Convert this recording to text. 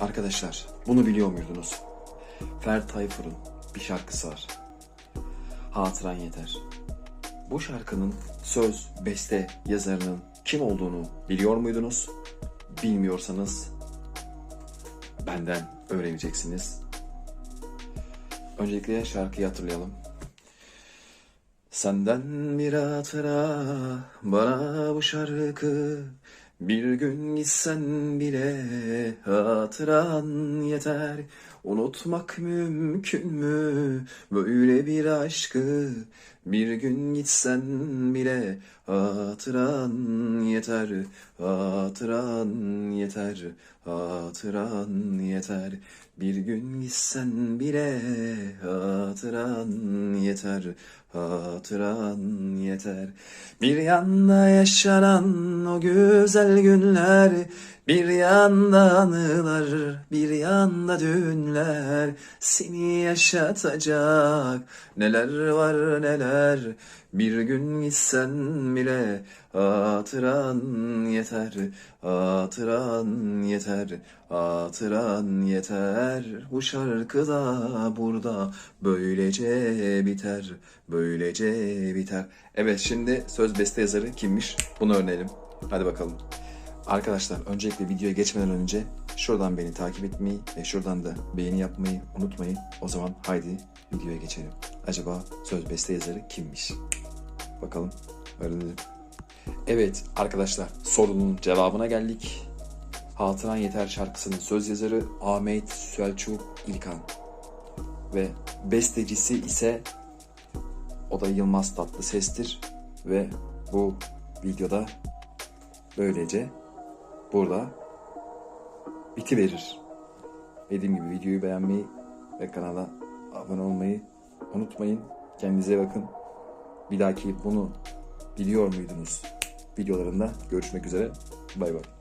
Arkadaşlar bunu biliyor muydunuz? Ferdi Tayfur'un bir şarkısı var. Hatıran yeter. Bu şarkının söz, beste yazarının kim olduğunu biliyor muydunuz? Bilmiyorsanız benden öğreneceksiniz. Öncelikle şarkıyı hatırlayalım. Senden bir hatıra bana bu şarkı Bir gün gitsen bile hatıran yeter. Unutmak mümkün mü? Böyle bir aşkı Bir gün gitsen bile hatıran yeter Hatıran yeter Hatıran yeter. Bir gün gitsen bile hatıran yeter Hatıran yeter. Bir yanda yaşanan o güzel günler Bir yanda anılar Bir yanda düğünler Seni yaşatacak. Neler var neler? Bir gün gitsen bile Hatıran yeter Hatıran yeter Hatıran yeter. Bu şarkı da burada Böylece biter Böylece biter. Evet şimdi söz beste yazarı kimmiş? Bunu öğrenelim. Hadi bakalım Arkadaşlar öncelikle videoya geçmeden önce şuradan beni takip etmeyi ve şuradan da beğeni yapmayı unutmayın. O zaman haydi videoya geçelim. Acaba söz beste yazarı kimmiş? Bakalım öğrenelim. Evet arkadaşlar sorunun cevabına geldik. Hatıran Yeter şarkısının söz yazarı Ahmet Selçuk İlkan. Ve bestecisi ise o da Yılmaz Tatlı Sestir. Ve bu videoda böylece burada bitiverir. Dediğim gibi videoyu beğenmeyi ve kanala abone olmayı unutmayın. Kendinize bakın. Bir dahaki bunu biliyor muydunuz videolarında görüşmek üzere. Bay bay.